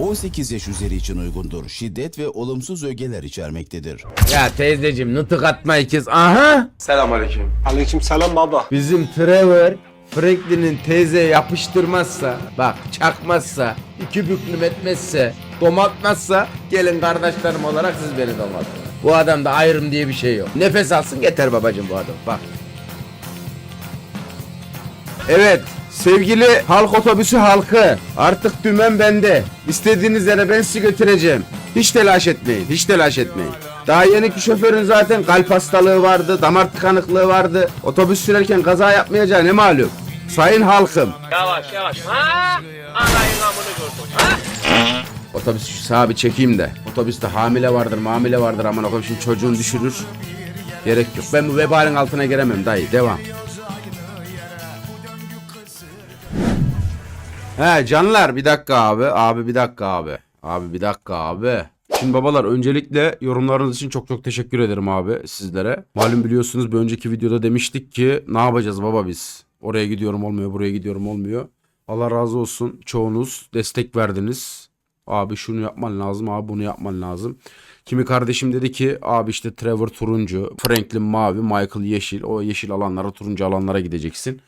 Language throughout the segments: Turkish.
18 yaş üzeri için uygundur. Şiddet ve olumsuz ögeler içermektedir. Ya teyzeciğim nutuk atma ikiz. Aha! Selamünaleyküm. Aleyküm selam baba. Bizim Trevor Franklin'in teyze yapıştırmazsa, bak çakmazsa, iki büklüm etmezse, domatmazsa gelin kardeşlerim olarak siz beni domatın. Bu adamda ayrım diye bir şey yok. Nefes alsın yeter babacım bu adam bak. Evet sevgili halk otobüsü halkı artık dümen bende. İstediğiniz yere ben sizi götüreceğim. Hiç telaş etmeyin hiç telaş etmeyin. Daha yeni ki şoförün zaten kalp hastalığı vardı, damar tıkanıklığı vardı. Otobüs sürerken kaza yapmayacağı ne malum. Sayın halkım. Yavaş yavaş. Ha? Anayın amını gördüm. Ha? Otobüs şu sağa bir çekeyim de. Otobüste hamile vardır, mamile vardır aman okuyayım şimdi çocuğun düşürür. Gerek yok. Ben bu vebalin altına giremem dayı. Devam. He canlar bir dakika abi. Abi bir dakika abi. Abi bir dakika abi. Şimdi babalar öncelikle yorumlarınız için çok çok teşekkür ederim abi sizlere. Malum biliyorsunuz bir önceki videoda demiştik ki ne yapacağız baba biz? Oraya gidiyorum olmuyor, buraya gidiyorum olmuyor. Allah razı olsun çoğunuz destek verdiniz. Abi şunu yapman lazım, abi bunu yapman lazım. Kimi kardeşim dedi ki abi işte Trevor turuncu, Franklin mavi, Michael yeşil. O yeşil alanlara, turuncu alanlara gideceksin.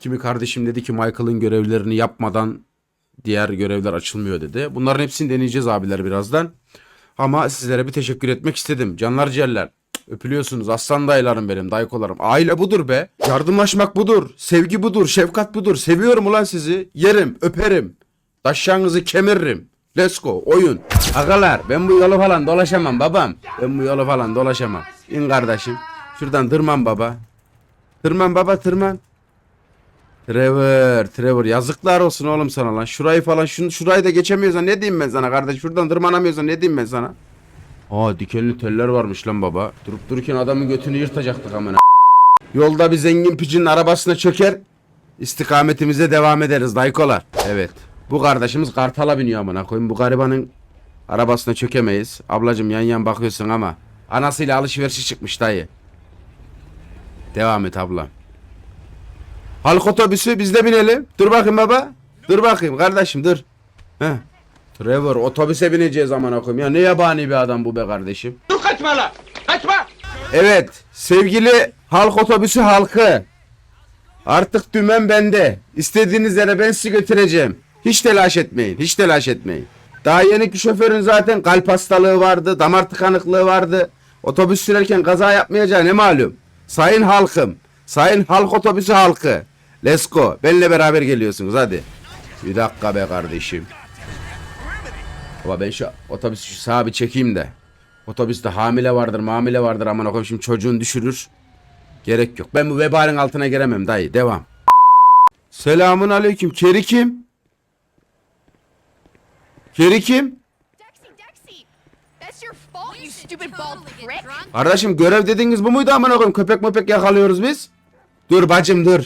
Kimi kardeşim dedi ki Michael'ın görevlerini yapmadan diğer görevler açılmıyor dedi. Bunların hepsini deneyeceğiz abiler birazdan. Ama sizlere bir teşekkür etmek istedim. Canlar ciğerler. Öpülüyorsunuz aslan dayılarım benim dayıkolarım. Aile budur be. Yardımlaşmak budur. Sevgi budur. Şefkat budur. Seviyorum ulan sizi. Yerim, öperim. Taşşağınızı kemiririm. Let's go. Oyun. Agalar ben bu yolu falan dolaşamam babam. Ben bu yolu falan dolaşamam. İn kardeşim. Şuradan tırman baba. Tırman baba tırman. Trevor, Trevor yazıklar olsun oğlum sana lan. Şurayı falan şunu şurayı da geçemiyorsan ne diyeyim ben sana kardeş? Şuradan tırmanamıyorsan ne diyeyim ben sana? Aa dikenli teller varmış lan baba. Durup dururken adamın götünü yırtacaktık amına. Yolda bir zengin picinin arabasına çöker. İstikametimize devam ederiz daykolar. Evet. Bu kardeşimiz kartala biniyor amına koyayım. Bu garibanın arabasına çökemeyiz. Ablacım yan yan bakıyorsun ama. Anasıyla alışverişe çıkmış dayı. Devam et ablam. Halk otobüsü biz de binelim. Dur bakayım baba. Dur bakayım kardeşim dur. Heh. Trevor otobüse bineceğiz aman koyayım. Ya ne yabani bir adam bu be kardeşim. Dur kaçma lan. Kaçma. Evet sevgili halk otobüsü halkı. Artık dümen bende. İstediğiniz yere ben sizi götüreceğim. Hiç telaş etmeyin. Hiç telaş etmeyin. Daha yeni ki şoförün zaten kalp hastalığı vardı, damar tıkanıklığı vardı. Otobüs sürerken kaza yapmayacağı ne malum. Sayın halkım, sayın halk otobüsü halkı. Let's go. Benimle beraber geliyorsunuz hadi. Bir dakika be kardeşim. Baba ben şu otobüsü şu sağa bir çekeyim de. Otobüste hamile vardır, mamile vardır aman okuyayım şimdi çocuğun düşürür. Gerek yok. Ben bu vebalin altına giremem dayı. Devam. Selamun aleyküm. Keri kim? Bald prick! Kardeşim görev dediğiniz bu muydu aman okuyayım? Köpek möpek yakalıyoruz biz. Dur bacım dur.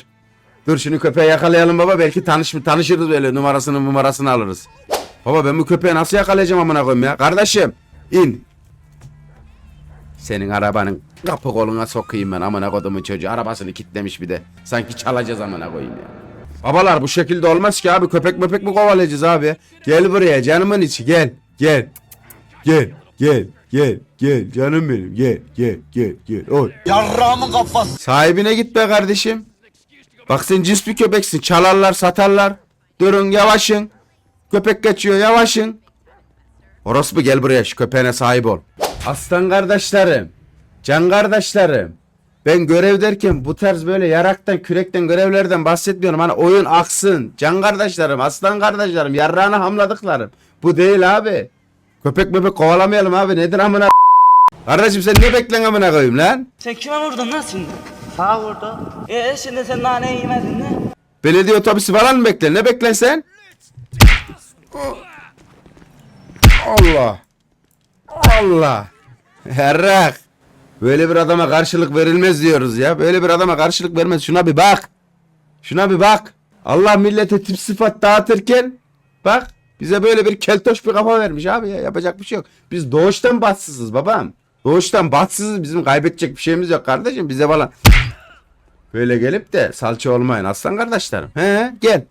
Dur şunu köpeği yakalayalım baba. Belki tanış tanışırız böyle numarasını numarasını alırız. Baba ben bu köpeği nasıl yakalayacağım amına koyayım ya? Kardeşim in. Senin arabanın kapı koluna sokayım ben amına kodumun çocuğu. Arabasını kilitlemiş bir de. Sanki çalacağız amına koyayım ya. Babalar bu şekilde olmaz ki abi. Köpek möpek mi kovalayacağız abi? Gel buraya canımın içi gel. Gel. Gel. Gel. Gel. Gel. Canım benim. Gel. Gel. Gel. Gel. Oy. Yarrağımın kafası. Sahibine git be kardeşim. Bak sen cins bir köpeksin. Çalarlar, satarlar. Durun yavaşın. Köpek kaçıyor yavaşın. Orospu gel buraya şu köpeğine sahip ol. Aslan kardeşlerim. Can kardeşlerim. Ben görev derken bu tarz böyle yaraktan kürekten görevlerden bahsetmiyorum. Hani oyun aksın. Can kardeşlerim, aslan kardeşlerim, yarrağına hamladıklarım. Bu değil abi. Köpek bebek kovalamayalım abi. Nedir amına Kardeşim sen ne beklen amına koyayım lan? Sen kime vurdun lan şimdi? Ha vurdu. E şimdi sen nane yemedin mi? Belediye otobüsü falan mı bekler? Ne beklen sen? Allah. Allah. Herrak. Böyle bir adama karşılık verilmez diyoruz ya. Böyle bir adama karşılık vermez. Şuna bir bak. Şuna bir bak. Allah millete tip sıfat dağıtırken bak bize böyle bir keltoş bir kafa vermiş abi ya. Yapacak bir şey yok. Biz doğuştan bahtsızız babam. Doğuştan bahtsızız. Bizim kaybedecek bir şeyimiz yok kardeşim. Bize falan Böyle gelip de salça olmayın aslan kardeşlerim. He gel.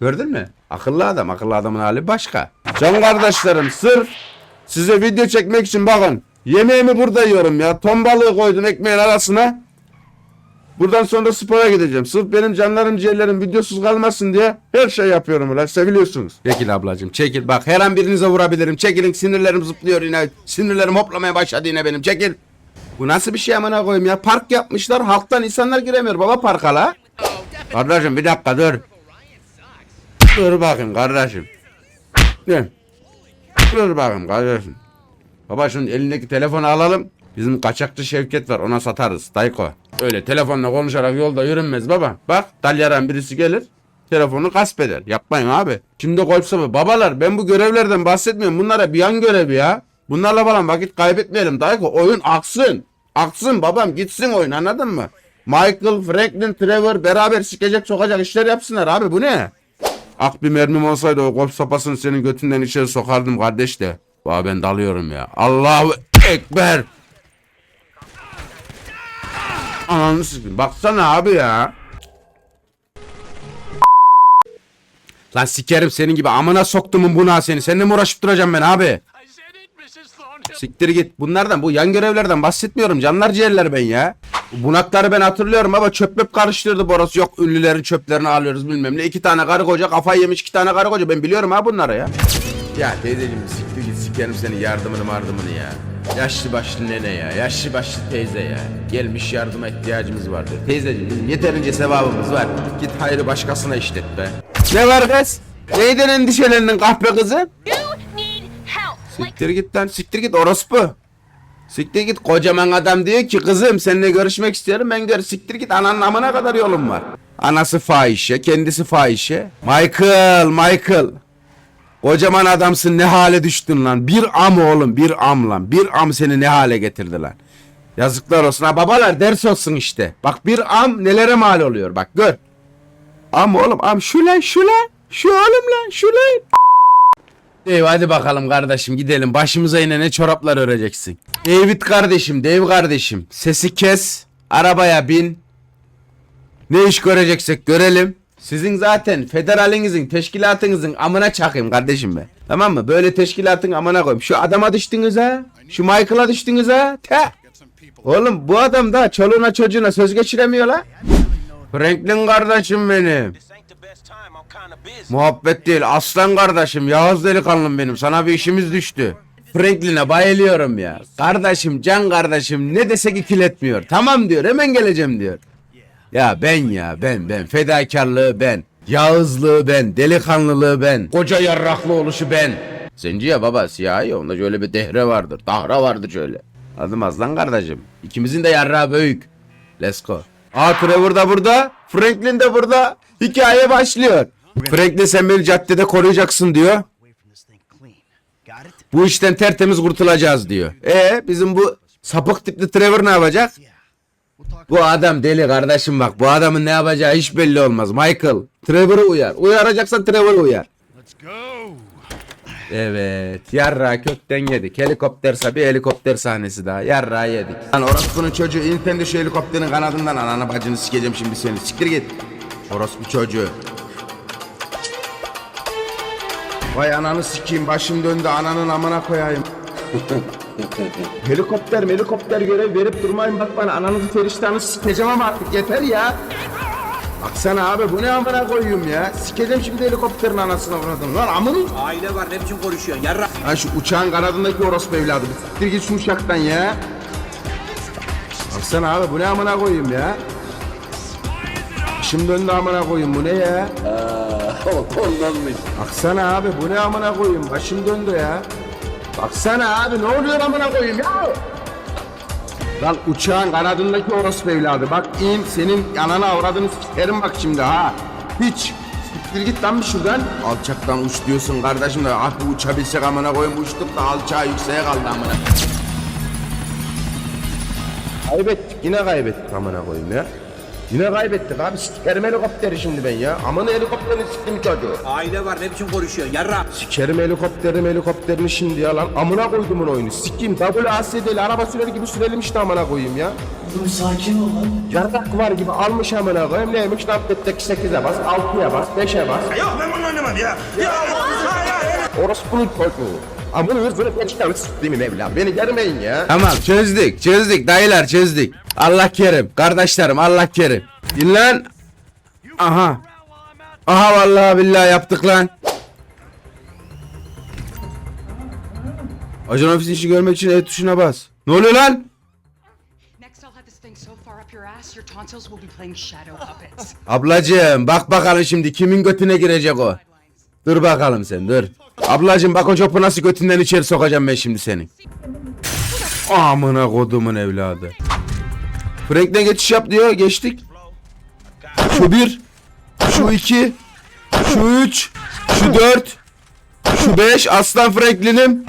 Gördün mü? Akıllı adam. Akıllı adamın hali başka. Can kardeşlerim sırf size video çekmek için bakın. Yemeğimi burada yiyorum ya. Ton balığı koydum ekmeğin arasına. Buradan sonra spora gideceğim. Sırf benim canlarım ciğerlerim videosuz kalmasın diye her şey yapıyorum ulan. Seviliyorsunuz. Çekil ablacığım çekil. Bak her an birinize vurabilirim. Çekilin sinirlerim zıplıyor yine. Sinirlerim hoplamaya başladı yine benim. Çekil. Bu nasıl bir şey amına koyayım ya? Park yapmışlar. Halktan insanlar giremiyor baba parka la. Kardeşim bir dakika dur. Dur bakayım kardeşim. Dur. Dur bakayım kardeşim. Baba şimdi elindeki telefonu alalım. Bizim kaçakçı Şevket var ona satarız Dayko. Öyle telefonla konuşarak yolda yürünmez baba. Bak dalyaran birisi gelir. Telefonu gasp eder. Yapmayın abi. Şimdi golf sapı. Babalar ben bu görevlerden bahsetmiyorum. Bunlara bir yan görevi ya. Bunlarla falan vakit kaybetmeyelim Dayko. Oyun aksın. Aksın babam gitsin oyun anladın mı? Michael, Franklin, Trevor beraber sikecek sokacak işler yapsınlar abi bu ne? Ak bir mermim olsaydı o golf sopasını senin götünden içeri sokardım kardeş de. Baba ben dalıyorum ya. Allahu Ekber. Ananı sikeyim. Baksana abi ya. Lan sikerim senin gibi amına soktumun buna seni. Seninle mi uğraşıp duracağım ben abi? Siktir git. Bunlardan bu yan görevlerden bahsetmiyorum. Canlar ciğerler ben ya. Bunakları ben hatırlıyorum ama çöp möp karıştırdı Boros. Yok ünlülerin çöplerini alıyoruz bilmem ne. İki tane karı koca kafayı yemiş iki tane karı koca. Ben biliyorum ha bunları ya. Ya teyzeciğim siktir git sikerim senin yardımını mardımını ya. Yaşlı başlı nene ya. Yaşlı başlı teyze ya. Gelmiş yardıma ihtiyacımız var diyor. Teyzeciğim bizim yeterince sevabımız var. Git hayrı başkasına işlet be. Ne var kız? Neyden endişelendin kahpe. Like Siktir git lan siktir git orospu. Siktir git kocaman adam diyor ki kızım seninle görüşmek istiyorum ben gör siktir git ananın amına kadar yolum var. Anası fahişe kendisi fahişe. Michael Michael. Kocaman adamsın ne hale düştün lan. Bir am oğlum bir am lan. Bir am seni ne hale getirdi lan. Yazıklar olsun ha babalar ders olsun işte. Bak bir am nelere mal oluyor bak gör. Am oğlum am şu lan şu lan. Şu oğlum lan şu lan. Dave hadi bakalım kardeşim gidelim. Başımıza yine ne çoraplar öreceksin. David kardeşim, Dave kardeşim. Sesi kes. Arabaya bin. Ne iş göreceksek görelim. Sizin zaten federalinizin, teşkilatınızın amına çakayım kardeşim be. Tamam mı? Böyle teşkilatın amına koyayım. Şu adama düştünüz ha. Şu Michael'a düştünüz ha. Te. Oğlum bu adam da çoluğuna çocuğuna söz geçiremiyor la. Franklin kardeşim benim. Muhabbet değil aslan kardeşim Yağız delikanlım benim sana bir işimiz düştü. Franklin'e bayılıyorum ya. Kardeşim can kardeşim ne desek ikiletmiyor. Tamam diyor hemen geleceğim diyor. Ya ben ya ben ben fedakarlığı ben. Yağızlığı ben, delikanlılığı ben, koca yarraklı oluşu ben. Zenci ya baba siyahi onda şöyle bir dehre vardır, dahra vardır şöyle. Adım aslan kardeşim. İkimizin de yarrağı büyük. Let's go. Aa Trevor da burada, Franklin de burada. Hikaye başlıyor. Franklin sen beni caddede koruyacaksın diyor. Bu işten tertemiz kurtulacağız diyor. E bizim bu sapık tipli Trevor ne yapacak? Bu adam deli kardeşim bak. Bu adamın ne yapacağı hiç belli olmaz. Michael, Trevor'ı uyar. Uyaracaksan Trevor'ı uyar. Evet. Yarra kökten yedik. Helikopter bir helikopter sahnesi daha. Yarra yedik. Lan orospunun çocuğu in şu helikopterin kanadından ananı bacını sikeceğim şimdi seni. Siktir git. Orospu çocuğu. Vay ananı sikeyim başım döndü ananın amına koyayım. helikopter helikopter görev verip durmayın bak bana ananızı feriştanı sikeceğim ama artık yeter ya. Baksana abi bu ne amına koyayım ya. Sikeceğim şimdi helikopterin anasını vurdum. Lan amını. Aile var ne biçim konuşuyorsun yarra. Ha şu uçağın kanadındaki orospu evladı. Bir Siktir git şu uçaktan ya. Baksana abi bu ne amına koyayım ya. Başım döndü amına koyayım bu ne ya. Ondanmış. Baksana abi bu ne amına koyayım başım döndü ya. Baksana abi ne oluyor amına koyayım ya. Lan uçağın kanadındaki orospu evladı bak in senin ananı avradını sikerim bak şimdi ha. Hiç. Siktir git lan bir şuradan. Alçaktan uç diyorsun kardeşim de ah bu uçabilsek amına koyayım uçtuk da alçağa yükseğe kaldı amına. Kaybettik yine kaybettik amına koyayım ya. Yine kaybettik abi sikerim helikopteri şimdi ben ya. Amına helikopterini siktim çocuğu. Aile var ne biçim konuşuyorsun yarra. Sikerim helikopterim helikopterini şimdi ya lan. Amına koydumun oyunu. Sikeyim WASD'li araba sürer gibi sürelim işte amına koyayım ya. Dur sakin ol lan. Yarrak var gibi almış amına koyayım neymiş Nabdet'teki 8'e bas, 6'ya bas, 5'e bas. Yok ben bunu oynamam ya. Ya Orospunun çocuğu. Amına hırzını geçten s**timin evladım. Beni germeyin ya. Tamam çözdük çözdük dayılar çözdük. Allah kerim kardeşlerim Allah kerim. Dinlen. Aha. Aha vallahi billahi yaptık lan. Ajan ofis işi görmek için E tuşuna bas. Ne oluyor lan? Ablacığım bak bakalım şimdi kimin götüne girecek o. Dur bakalım sen dur. Ablacığım bak o çopu nasıl götünden içeri sokacağım ben şimdi senin. Amına kodumun evladı. Frank'le geçiş yap diyor geçtik. Şu bir. Şu iki. Şu üç. Şu dört. Şu beş. Aslan Franklin'im.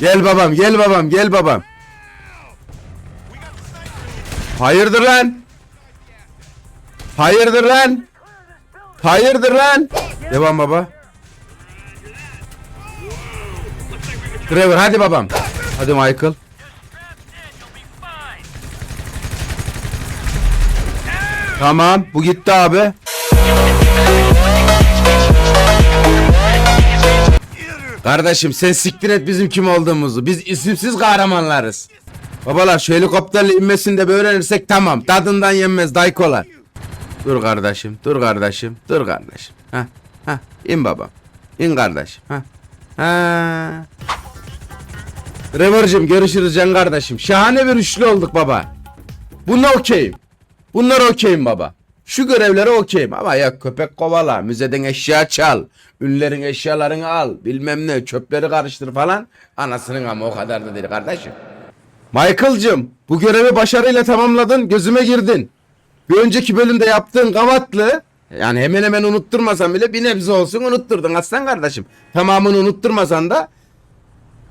Gel babam gel babam gel babam. Hayırdır lan? Hayırdır lan? Hayırdır lan? Devam baba. Trevor hadi babam. Hadi Michael. Tamam bu gitti abi. Kardeşim sen siktir et bizim kim olduğumuzu. Biz isimsiz kahramanlarız. Babalar şu helikopterle inmesini de öğrenirsek tamam. Tadından yenmez daykolar. Dur kardeşim, dur kardeşim, dur kardeşim. Ha, ha, in babam. İn kardeşim. Ha, ha. Trevor'cığım görüşürüz can kardeşim. Şahane bir üçlü olduk baba. Bunlar okeyim. Bunlar okeyim baba. Şu görevlere okeyim ama ya köpek kovala, müzeden eşya çal, ünlerin eşyalarını al, bilmem ne, çöpleri karıştır falan. Anasının ama o kadar da değil kardeşim. Michael'cım bu görevi başarıyla tamamladın, gözüme girdin. Bir önceki bölümde yaptığın gavatlı, yani hemen hemen unutturmasan bile bir nebze olsun unutturdun aslan kardeşim. Tamamını unutturmasan da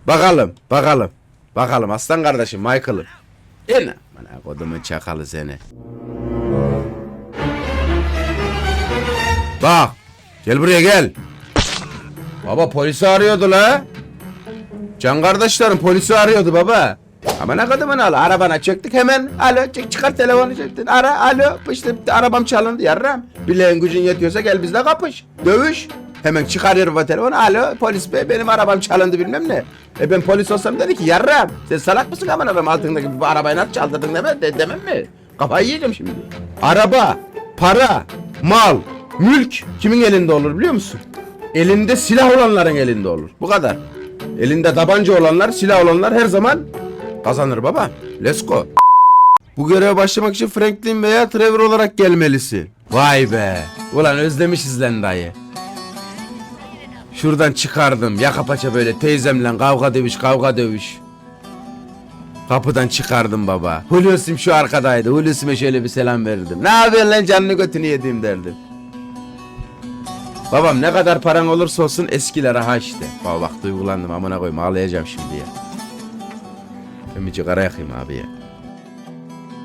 bakalım, bakalım, bakalım aslan kardeşim Michael'ım. Yine. Bana kodumun çakalı seni. Bak. Gel buraya gel. Baba polisi arıyordu la. Can kardeşlerim polisi arıyordu baba. Ama ne kadar al arabana çektik hemen. Alo çık çıkar telefonu çektin ara alo işte arabam çalındı yarram. Bileğin gücün yetiyorsa gel bizle kapış. Dövüş. Hemen çıkarıyorum o telefonu. Alo polis bey benim arabam çalındı bilmem ne. E ben polis olsam dedi ki yarram sen salak mısın aman adam altındaki bu arabayı nasıl çaldırdın deme, de, demem mi? Kafayı yiyeceğim şimdi. Araba para mal mülk kimin elinde olur biliyor musun? Elinde silah olanların elinde olur. Bu kadar. Elinde tabanca olanlar silah olanlar her zaman Kazanır baba. Let's go. Bu göreve başlamak için Franklin veya Trevor olarak gelmelisin. Vay be. Ulan özlemişiz lan dayı. Şuradan çıkardım. Yaka paça böyle teyzemle kavga dövüş kavga dövüş. Kapıdan çıkardım baba. Hulusi'm şu arkadaydı. Hulusi'me şöyle bir selam verirdim. Ne yapıyorsun lan canını götünü yediğim derdim. Babam ne kadar paran olursa olsun eskilere ha işte. Baba bak duygulandım amına koyayım ağlayacağım şimdi ya. Ben bir sigara yakayım abi.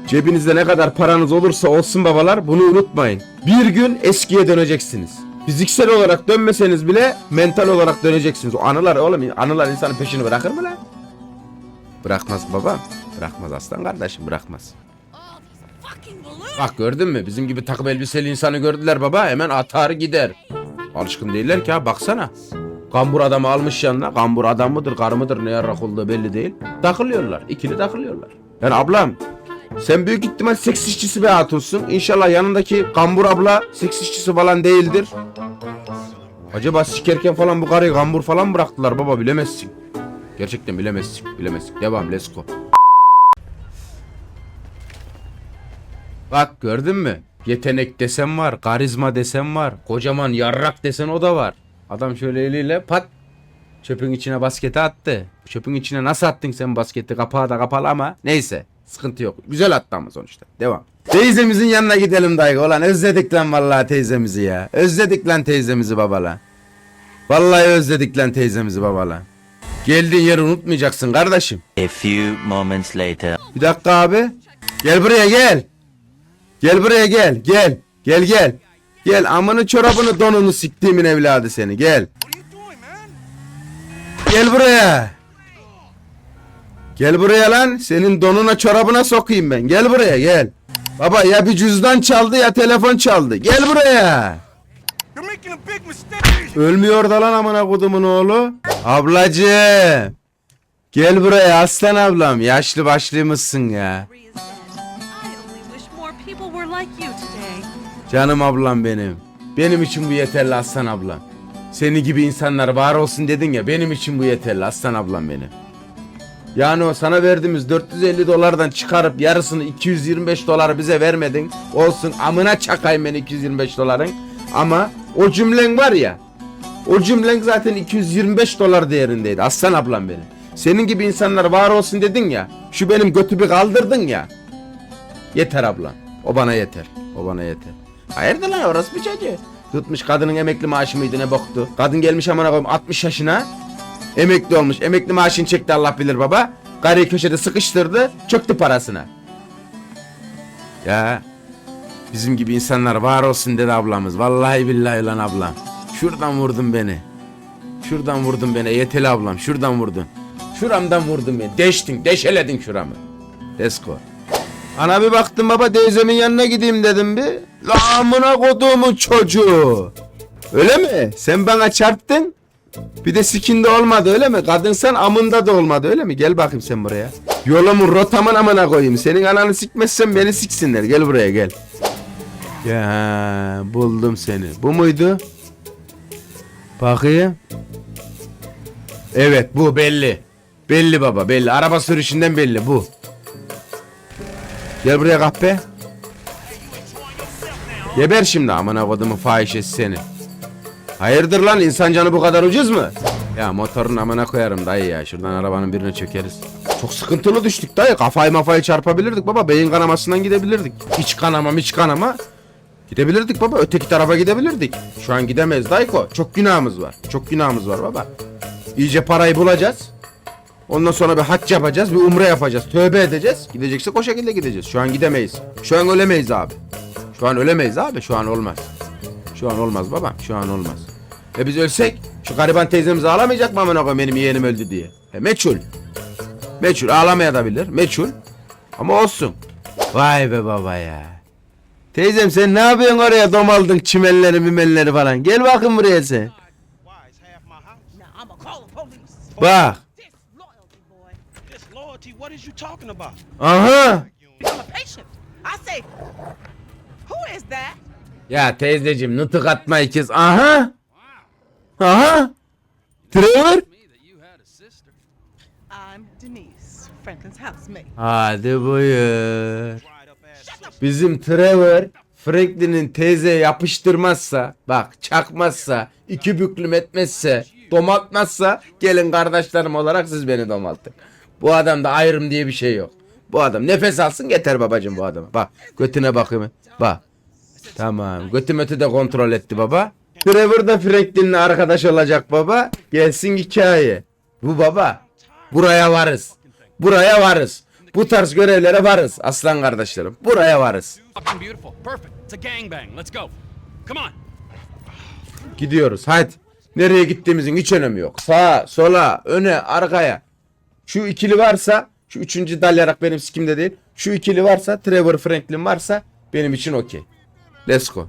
Cebinizde ne kadar paranız olursa olsun babalar bunu unutmayın. Bir gün eskiye döneceksiniz. Fiziksel olarak dönmeseniz bile mental olarak döneceksiniz. O anılar oğlum anılar insanın peşini bırakır mı lan? Bırakmaz baba. Bırakmaz aslan kardeşim bırakmaz. Bak gördün mü? Bizim gibi takım elbiseli insanı gördüler baba hemen atar gider. Alışkın değiller ki ha baksana. Kambur adamı almış yanına. Kambur adam mıdır karı mıdır ne yarrak olduğu belli değil. Takılıyorlar. ikili takılıyorlar. Yani ablam sen büyük ihtimal seks işçisi bir hatunsun. İnşallah yanındaki kambur abla seks işçisi falan değildir. Acaba sikerken falan bu karıyı kambur falan bıraktılar baba bilemezsin. Gerçekten bilemezsin. Bilemezsin. Devam let's go. Bak gördün mü? Yetenek desem var, karizma desem var, kocaman yarrak desen o da var. Adam şöyle eliyle pat çöpün içine basketi attı. Çöpün içine nasıl attın sen basketi? Kapağı da kapalı ama neyse. Sıkıntı yok. Güzel attı ama sonuçta. Devam. Teyzemizin yanına gidelim dayı. Ulan özledik lan vallahi teyzemizi ya. Özledik lan teyzemizi babala. Vallahi özledik lan teyzemizi babala. Geldiğin yeri unutmayacaksın kardeşim. A few moments later. Bir dakika abi. Gel buraya gel. Gel buraya gel. Gel. Gel gel. Gel amını çorabını donunu siktiğimin evladı seni gel. Gel buraya. Gel buraya lan. Senin donuna çorabına sokayım ben. Gel buraya gel. Baba ya bir cüzdan çaldı ya telefon çaldı. Gel buraya. Ölmüyor da lan amına kodumun oğlu. Ablacığım. Gel buraya aslan ablam. Yaşlı başlıymışsın ya. Canım ablam benim. Benim için bu yeterli aslan ablam. Seni gibi insanlar var olsun dedin ya benim için bu yeterli aslan ablam benim. Yani o sana verdiğimiz 450 dolardan çıkarıp yarısını 225 dolar bize vermedin. Olsun amına çakayım ben 225 doların. Ama o cümlen var ya. O cümlen zaten 225 dolar değerindeydi aslan ablam benim. Senin gibi insanlar var olsun dedin ya. Şu benim götümü kaldırdın ya. Yeter ablam. O bana yeter. O bana yeter. Hayırdır lan orası bir çocuğu. Tutmuş kadının emekli maaşı mıydı ne boktu. Kadın gelmiş amına koyayım 60 yaşına. Emekli olmuş. Emekli maaşını çekti Allah bilir baba. Karıyı köşede sıkıştırdı. Çöktü parasına. Ya bizim gibi insanlar var olsun dedi ablamız. Vallahi billahi lan ablam. Şuradan vurdun beni. Şuradan vurdun beni. Yeteli ablam. Şuradan vurdun. Şuramdan vurdun beni. Deştin. Deşeledin şuramı. Desko. Ana bir baktım baba teyzemin yanına gideyim dedim bir. La amına koduğumun çocuğu. Öyle mi? Sen bana çarptın. Bir de sikinde olmadı öyle mi? Kadınsan amında da olmadı öyle mi? Gel bakayım sen buraya. Yolumun rotamın amına koyayım. Senin ananı sikmezsen beni siksinler. Gel buraya gel. Ya buldum seni. Bu muydu? Bakayım. Evet bu belli. Belli baba belli. Araba sürüşünden belli bu. Gel buraya kahpe. Geber şimdi amına kodumu fahişesi seni. Hayırdır lan insan canı bu kadar ucuz mu? Ya motorun amına koyarım dayı ya. Şuradan arabanın birine çökeriz. Çok sıkıntılı düştük dayı. Kafayı mafayı çarpabilirdik baba. Beyin kanamasından gidebilirdik. Hiç kanama hiç kanama. Gidebilirdik baba. Öteki tarafa gidebilirdik. Şu an gidemeyiz dayıko. Çok günahımız var. Çok günahımız var baba. İyice parayı bulacağız. Ondan sonra bir hac yapacağız, bir umre yapacağız, tövbe edeceğiz. Gideceksek o şekilde gideceğiz. Şu an gidemeyiz. Şu an ölemeyiz abi. Şu an ölemeyiz abi. Şu an olmaz. Şu an olmaz baba. Şu an olmaz. E biz ölsek şu gariban teyzemizi ağlamayacak mı amına koyayım benim yeğenim öldü diye. E meçhul. Meçhul ağlamaya da bilir. Meçhul. Ama olsun. Vay be baba ya. Teyzem sen ne yapıyorsun oraya domaldın çimenleri mimenleri falan. Gel bakın buraya sen. Bak. Aha. That? Ya teyzeciğim nutuk atma ikiz. Aha. Aha. Trevor. I'm Denise, Franklin's housemate. Hadi buyur. Bizim Trevor Franklin'in teyzeye yapıştırmazsa, bak çakmazsa, iki büklüm etmezse, domaltmazsa gelin kardeşlerim olarak siz beni domaltın. Bu adamda ayrım diye bir şey yok. Bu adam nefes alsın yeter babacım bu adama. Bak götüne bakayım. Bak. Tamam. Götü mötü de kontrol etti baba. Trevor da Franklin'le arkadaş olacak baba. Gelsin hikaye. Bu baba. Buraya varız. Buraya varız. Bu tarz görevlere varız aslan kardeşlerim. Buraya varız. Gidiyoruz. Hadi. Nereye gittiğimizin hiç önemi yok. Sağa, sola, öne, arkaya. Şu ikili varsa, şu üçüncü dalyarak benim sikimde değil. Şu ikili varsa, Trevor Franklin varsa benim için okey. Let's go.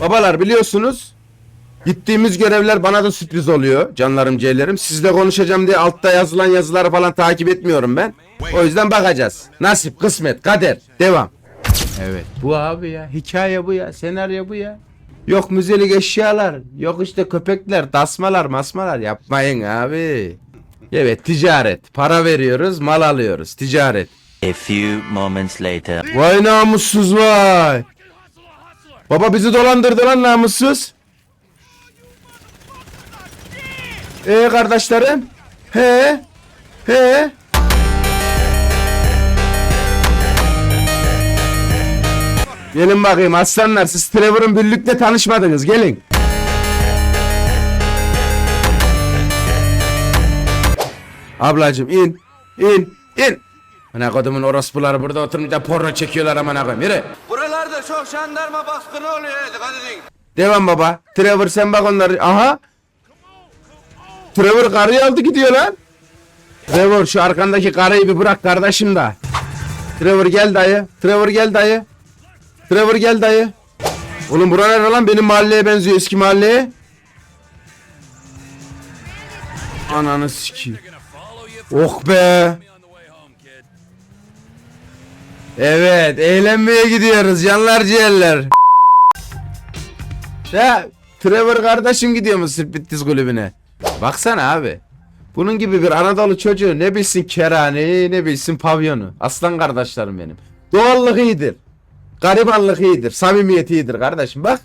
Babalar biliyorsunuz Gittiğimiz görevler bana da sürpriz oluyor canlarım ciğerlerim. Sizle konuşacağım diye altta yazılan yazıları falan takip etmiyorum ben. O yüzden bakacağız. Nasip, kısmet, kader. Devam. Evet bu abi ya. Hikaye bu ya. Senaryo bu ya. Yok müzelik eşyalar. Yok işte köpekler, tasmalar, masmalar. Yapmayın abi. Evet ticaret. Para veriyoruz, mal alıyoruz. Ticaret. A few moments later. Vay namussuz vay. Baba bizi dolandırdı lan namussuz. Ee kardeşlerim? He? He? Gelin bakayım aslanlar siz Trevor'ın birlikte tanışmadınız gelin. Ablacım in in in. Ana kodumun orospuları burada oturmuş da porno çekiyorlar aman koyayım yürü. Buralarda çok jandarma baskını oluyor. Dikkat. Devam baba. Trevor sen bak onları. Aha. Trevor karıyı aldı gidiyor lan. Trevor şu arkandaki karayı bir bırak kardeşim da. Trevor gel dayı. Trevor gel dayı. Trevor gel dayı. Oğlum bura nere lan? Benim mahalleye benziyor eski mahalleye. Ananı sikeyim. Oh be. Evet, eğlenmeye gidiyoruz canlar ciğerler. Ya Trevor kardeşim gidiyor mu Sirpittiz kulübüne? Baksana abi. Bunun gibi bir Anadolu çocuğu ne bilsin kerhaneyi ne bilsin pavyonu. Aslan kardeşlerim benim. Doğallık iyidir. Garibanlık iyidir. Samimiyet iyidir kardeşim bak.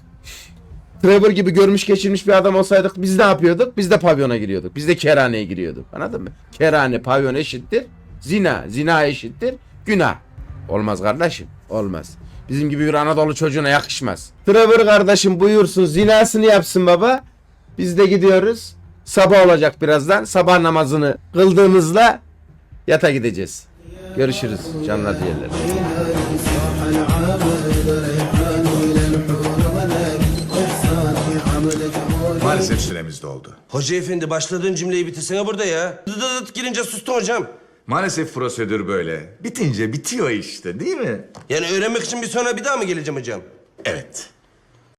Trevor gibi görmüş geçirmiş bir adam olsaydık biz ne yapıyorduk? Biz de pavyona giriyorduk. Biz de kerhaneye giriyorduk. Anladın mı? Kerhane pavyon eşittir. Zina. Zina eşittir. Günah. Olmaz kardeşim. Olmaz. Bizim gibi bir Anadolu çocuğuna yakışmaz. Trevor kardeşim buyursun zinasını yapsın baba. Biz de gidiyoruz. Sabah olacak birazdan. Sabah namazını kıldığımızda yata gideceğiz. Görüşürüz canlar diyelim. Maalesef süremiz doldu. Hoca efendi başladığın cümleyi bitirsene burada ya. Dıt dıt dıt girince sustun hocam. Maalesef prosedür böyle. Bitince bitiyor işte değil mi? Yani öğrenmek için bir sonra bir daha mı geleceğim hocam? Evet.